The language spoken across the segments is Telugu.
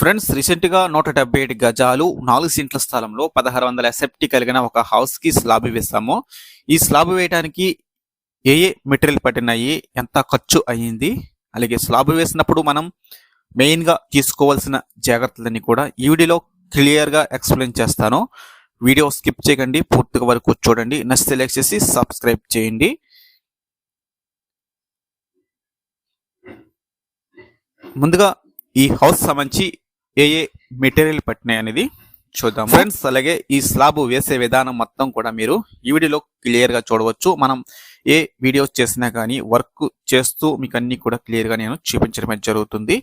ఫ్రెండ్స్ రీసెంట్గా నూట డెబ్బై ఏడు గజాలు నాలుగు సెంట్ల స్థలంలో పదహారు వందల ఎసెప్టీ కలిగిన ఒక హౌస్కి స్లాబ్ వేసాము ఈ స్లాబ్ వేయడానికి ఏ ఏ మెటీరియల్ పట్టినాయి ఎంత ఖర్చు అయ్యింది అలాగే స్లాబ్ వేసినప్పుడు మనం మెయిన్గా తీసుకోవాల్సిన జాగ్రత్తలన్నీ కూడా ఈ వీడియోలో క్లియర్గా ఎక్స్ప్లెయిన్ చేస్తాను. వీడియో స్కిప్ చేయకండి పూర్తిగా వరకు చూడండి. నచ్చితే లైక్ చేసి సబ్స్క్రైబ్ చేయండి. ముందుగా ఈ హౌస్ సంబంధించి ఏ ఏ మెటీరియల్ పట్టినాయి అనేది చూద్దాం ఫ్రెండ్స్ అలాగే ఈ స్లాబ్ వేసే విధానం మొత్తం కూడా మీరు ఈ వీడియోలో క్లియర్గా చూడవచ్చు. మనం ఏ వీడియోస్ చేసినా కానీ వర్క్ చేస్తూ మీకు అన్ని కూడా క్లియర్గా నేను చూపించడమే జరుగుతుంది.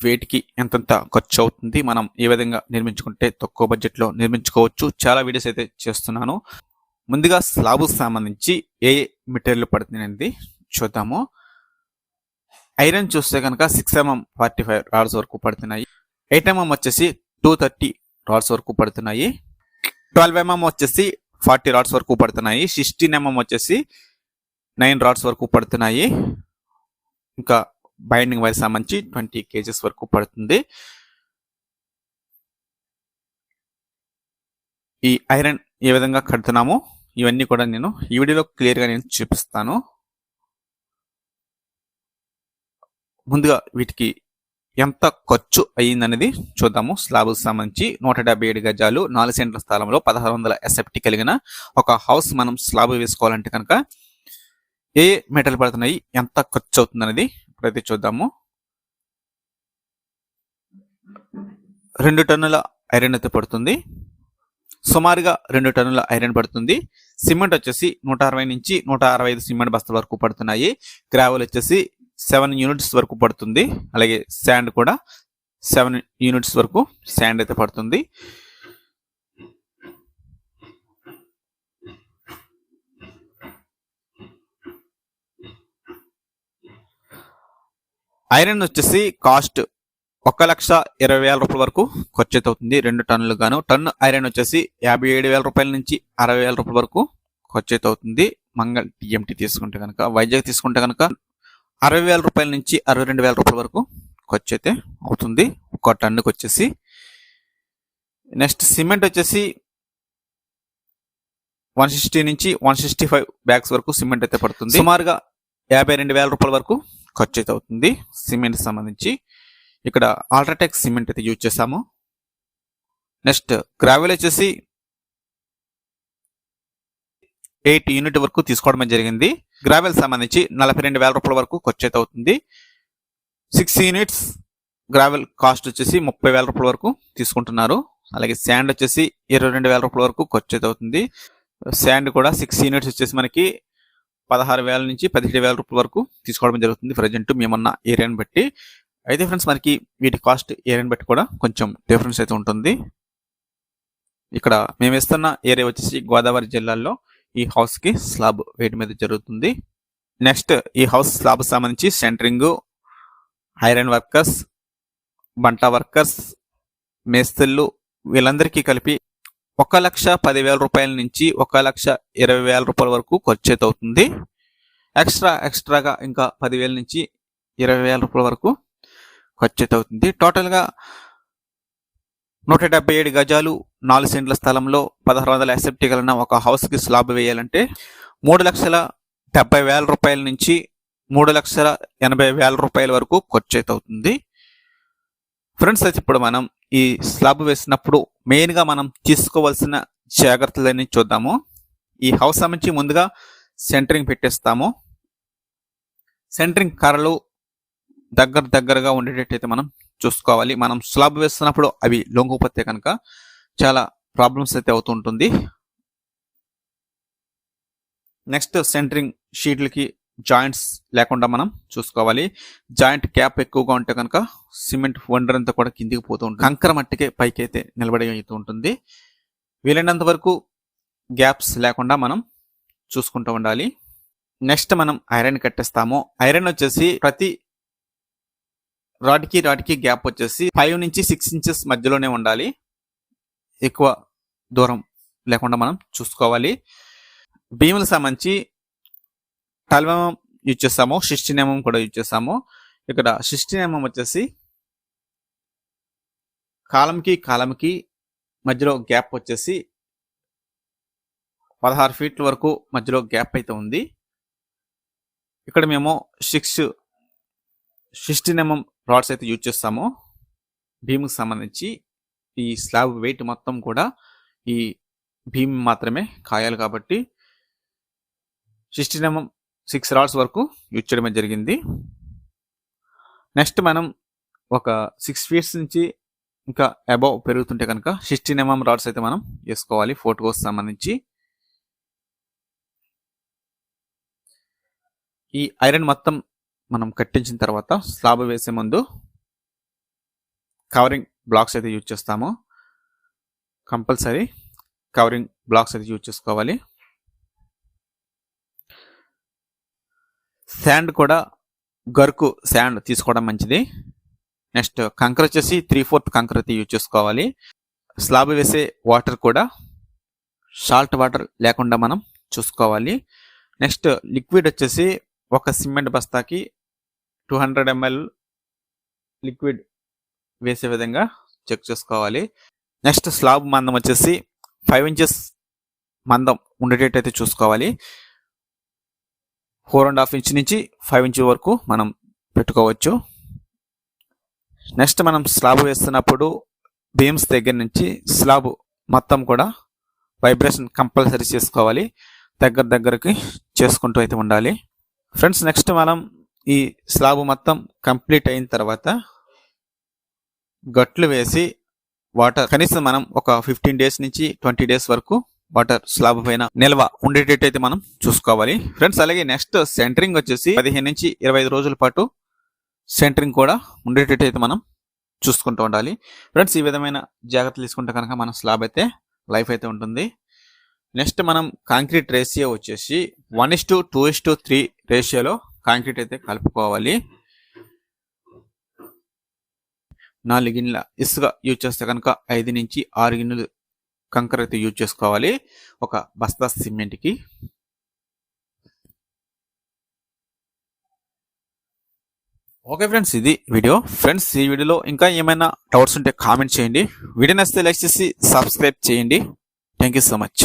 వేటికి ఎంతంత ఖర్చు అవుతుంది మనం ఏ విధంగా నిర్మించుకుంటే తక్కువ బడ్జెట్లో నిర్మించుకోవచ్చు చాలా వీడియోస్ అయితే చేస్తున్నాను. ముందుగా స్లాబ్ సంబంధించి ఏ మెటీరియల్ పడుతుంది అనేది చూద్దాము. ఐరన్ చూస్తే కనుక six mm forty five rods వరకు పడుతున్నాయి. ఎయిట్ ఎంఎం వచ్చేసి టూ థర్టీ రాడ్స్ వరకు పడుతున్నాయి. ట్వెల్వ్ ఎంఎం వచ్చేసి ఫార్టీ రాడ్స్ వరకు పడుతున్నాయి. సిక్స్టీన్ ఎంఎం వచ్చేసి నైన్ రాడ్స్ వరకు పడుతున్నాయి. ఇంకా బైండింగ్ వైర్ సంబంధించి ట్వంటీ కేజెస్ వరకు పడుతుంది. ఈ ఐరన్ ఏ విధంగా కడుతున్నామో ఇవన్నీ కూడా నేను ఈ వీడియోలో క్లియర్గా నేను చూపిస్తాను. ముందుగా వీటికి ఎంత ఖర్చు అయ్యిందనేది చూద్దాము. స్లాబ్కి సంబంధించి నూట డెబ్బై ఏడు గజాలు నాలుగు సెంట్ల స్థలంలో పదహారు వందల ఎస్ఎఫ్టీ కలిగిన ఒక హౌస్ మనం స్లాబ్ వేసుకోవాలంటే కనుక ఏ మెటల్ పడుతున్నాయి ఎంత ఖర్చు అవుతుంది అనేది ఇప్పుడైతే చూద్దాము. రెండు టన్నుల ఐరన్ అయితే పడుతుంది. సుమారుగా రెండు టన్నుల ఐరన్ పడుతుంది. సిమెంట్ వచ్చేసి నూట అరవై నుంచి నూట అరవై ఐదు సిమెంట్ బస్తాల వరకు పడుతున్నాయి. గ్రావెల్ వచ్చేసి సెవెన్ యూనిట్స్ వరకు పడుతుంది. అలాగే శాండ్ కూడా సెవెన్ యూనిట్స్ వరకు శాండ్ అయితే పడుతుంది. ఐరన్ వచ్చేసి కాస్ట్ ఒక లక్ష ఇరవై వేల రూపాయల వరకు ఖర్చు అయితే అవుతుంది రెండు టన్నులు గాను. టన్ను ఐరన్ వచ్చేసి యాభై ఏడు వేల రూపాయల నుంచి అరవై వేల రూపాయల వరకు ఖర్చు అయితే అవుతుంది మంగళ టీఎంటీ తీసుకుంటే కనుక వైజాగ్ తీసుకుంటే కనుక అరవై వేల రూపాయల నుంచి అరవై రెండు వేల రూపాయల వరకు ఖర్చు అయితే అవుతుంది. ఒక టన్నుకి వచ్చేసి నెక్స్ట్ సిమెంట్ వచ్చేసి వన్ సిక్స్టీ నుంచి వన్ సిక్స్టీ ఫైవ్ బ్యాగ్స్ వరకు సిమెంట్ అయితే పడుతుంది. సుమారుగా యాభై రెండు వేల రూపాయల వరకు ఖర్చు అయితే అవుతుంది. సిమెంట్ సంబంధించి ఇక్కడ ఆల్ట్రాటెక్ సిమెంట్ అయితే యూజ్ చేసాము నెక్స్ట్ గ్రావెల్ వచ్చేసి ఎయిట్ యూనిట్ వరకు తీసుకోవడం జరిగింది. గ్రావెల్ సంబంధించి నలభై రెండు వేల రూపాయల వరకు ఖర్చు అయితే అవుతుంది. సిక్స్ యూనిట్స్ గ్రావెల్ కాస్ట్ వచ్చేసి ముప్పై వేల రూపాయల వరకు తీసుకుంటున్నారు. అలాగే శాండ్ వచ్చేసి ఇరవై రెండు వేల రూపాయల వరకు ఖర్చు అయితే అవుతుంది. శాండ్ కూడా సిక్స్ యూనిట్స్ వచ్చేసి మనకి పదహారు వేల నుంచి పదిహేడు వేల రూపాయల వరకు తీసుకోవడం జరుగుతుంది ప్రజెంట్ మేమున్న ఏరియాని బట్టి. అయితే ఫ్రెండ్స్ మనకి వీటి కాస్ట్ ఏరియాని బట్టి కూడా కొంచెం డిఫరెన్స్ అయితే ఉంటుంది. ఇక్కడ మేము ఇస్తున్న ఏరియా వచ్చేసి గోదావరి జిల్లాలో ఈ హౌస్కి స్లాబ్ వేయడం మీద జరుగుతుంది. నెక్స్ట్ ఈ హౌస్ స్లాబ్ సంబంధించి సెంటరింగ్ ఐరన్ వర్కర్స్ బంట వర్కర్స్ మేస్తళ్ళు వీళ్ళందరికీ కలిపి ఒక లక్ష పదివేల రూపాయల నుంచి ఒక లక్ష ఇరవై వేల రూపాయల వరకు ఖర్చు అయితే అవుతుంది ఎక్స్ట్రా ఎక్స్ట్రాగా ఇంకా పదివేల నుంచి ఇరవై వేల రూపాయల వరకు ఖర్చు అయితే అవుతుంది టోటల్గా నూట డెబ్బై ఏడు గజాలు నాలుగు సెంట్ల స్థలంలో పదహారు వందల ఎసెప్టీ కలిగిన ఒక హౌస్కి స్లాబ్ వేయాలంటే మూడు లక్షల డెబ్బై వేల రూపాయల నుంచి మూడు లక్షల ఎనభై వేల రూపాయల వరకు ఖర్చు అయితే అవుతుంది ఫ్రెండ్స్ అయితే ఇప్పుడు మనం ఈ స్లాబ్ వేసినప్పుడు మెయిన్గా మనం తీసుకోవాల్సిన జాగ్రత్తలన్నీ చూద్దాము. ఈ హౌస్ నుంచి ముందుగా సెంటరింగ్ పెట్టేస్తాము. సెంటరింగ్ కర్రలు దగ్గర దగ్గరగా ఉండేటట్టయితే మనం చూసుకోవాలి. మనం స్లాబ్ వేస్తున్నప్పుడు అవి లొంగిపోతే కనుక చాలా ప్రాబ్లమ్స్ అయితే అవుతుంటుంది నెక్స్ట్ సెంటరింగ్ షీట్లకి జాయింట్స్ లేకుండా మనం చూసుకోవాలి. జాయింట్ క్యాప్ ఎక్కువగా ఉంటే కనుక సిమెంట్ వండర్ అంతా కూడా కిందికి పోతూ ఉంటుంది. కంకర మట్టికే పైకి అయితే నిలబడి అవుతూ ఉంటుంది. వీలైనంత వరకు గ్యాప్స్ లేకుండా మనం చూసుకుంటూ ఉండాలి. నెక్స్ట్ మనం ఐరన్ కట్టేస్తాము. ఐరన్ వచ్చేసి ప్రతి రాడ్కి రాడ్కి గ్యాప్ వచ్చేసి ఫైవ్ నుంచి సిక్స్ ఇంచెస్ మధ్యలోనే ఉండాలి. ఎక్కువ దూరం లేకుండా మనం చూసుకోవాలి. భీముల సంబంధించి ట్వెల్వ్ ఎంఎం యూజ్ చేస్తాము. సిక్స్టీన్ ఎంఎం కూడా యూజ్ చేస్తాము. ఇక్కడ సిక్స్టీన్ ఎంఎం వచ్చేసి కాలంకి కాలంకి మధ్యలో గ్యాప్ వచ్చేసి పదహారు ఫీట్ల వరకు మధ్యలో గ్యాప్ అయితే ఉంది. ఇక్కడ మేము సిక్స్ సిక్స్టీన్ ఎంఎం రాడ్స్ అయితే యూజ్ చేస్తామో. భీమ్కి సంబంధించి ఈ స్లాబ్ వెయిట్ మొత్తం కూడా ఈ భీమ్ మాత్రమే కాయాలి కాబట్టి sixteen mm mm six rods వరకు యూజ్ చేయడమే జరిగింది. నెక్స్ట్ మనం ఒక సిక్స్ ఫీట్స్ నుంచి ఇంకా అబౌవ్ పెరుగుతుంటే కనుక సిక్స్టీన్ ఎంఎం mm రాడ్స్ అయితే మనం వేసుకోవాలి. ఫోటోస్ సంబంధించి. ఈ ఐరన్ మొత్తం మనం కట్టించిన తర్వాత స్లాబ్ వేసే ముందు కవరింగ్ బ్లాక్స్ అయితే యూజ్ చేస్తాము. కంపల్సరీ కవరింగ్ బ్లాక్స్ అయితే యూజ్ చేసుకోవాలి. శాండ్ కూడా గరుకు శాండ్ తీసుకోవడం మంచిది. నెక్స్ట్ కంకర వచ్చేసి త్రీ ఫోర్త్ కంకర అయితే యూజ్ చేసుకోవాలి. స్లాబ్ వేసే వాటర్ కూడా సాల్ట్ వాటర్ లేకుండా మనం చూసుకోవాలి. నెక్స్ట్ లిక్విడ్ వచ్చేసి ఒక సిమెంట్ బస్తాకి టూ హండ్రెడ్ ఎంఎల్ లిక్విడ్ వేసే విధంగా చెక్ చేసుకోవాలి. నెక్స్ట్ స్లాబ్ మందం వచ్చేసి ఫైవ్ ఇంచెస్ మందం ఉండేటట్టు అయితే చూసుకోవాలి. ఫోర్ అండ్ హాఫ్ ఇంచ్ నుంచి ఫైవ్ ఇంచ్ వరకు మనం పెట్టుకోవచ్చు. నెక్స్ట్ మనం స్లాబ్ వేస్తున్నప్పుడు బీమ్స్ దగ్గర నుంచి స్లాబ్ మొత్తం కూడా వైబ్రేషన్ కంపల్సరీ చేసుకోవాలి. దగ్గర దగ్గరకి చేసుకుంటూ అయితే ఉండాలి. ఫ్రెండ్స్ నెక్స్ట్ మనం ఈ స్లాబ్ మొత్తం కంప్లీట్ అయిన తర్వాత గట్లు వేసి వాటర్ కనీసం మనం ఒక ఫిఫ్టీన్ డేస్ నుంచి ట్వంటీ డేస్ వరకు వాటర్ స్లాబ్ పైన నిల్వ ఉండేటట్టు అయితే మనం చూసుకోవాలి. ఫ్రెండ్స్ అలాగే నెక్స్ట్ సెంటరింగ్ వచ్చేసి పదిహేను నుంచి ఇరవై ఐదు రోజుల పాటు సెంటరింగ్ కూడా ఉండేటట్టు అయితే మనం చూసుకుంటూ ఉండాలి. ఫ్రెండ్స్ ఈ విధమైన జాగ్రత్తలు తీసుకుంటే కనుక మన స్లాబ్ అయితే లైఫ్ అయితే ఉంటుంది. నెక్స్ట్ మనం కాంక్రీట్ రేషియో వచ్చేసి one is to two is to three రేషియోలో కాంక్రీట్ అయితే కలుపుకోవాలి. నాలుగు గిన్నెల ఇసుక యూజ్ చేస్తే కనుక ఐదు నుంచి ఆరు గిన్నెలు కంకర అయితే యూజ్ చేసుకోవాలి. ఒక బస్తా సిమెంట్కి. ఓకే ఫ్రెండ్స్ ఇది వీడియో. ఫ్రెండ్స్ ఈ వీడియోలో ఇంకా ఏమైనా డౌట్స్ ఉంటే కామెంట్ చేయండి. వీడియో నచ్చితే లైక్ చేసి సబ్స్క్రైబ్ చేయండి. Thank you so much.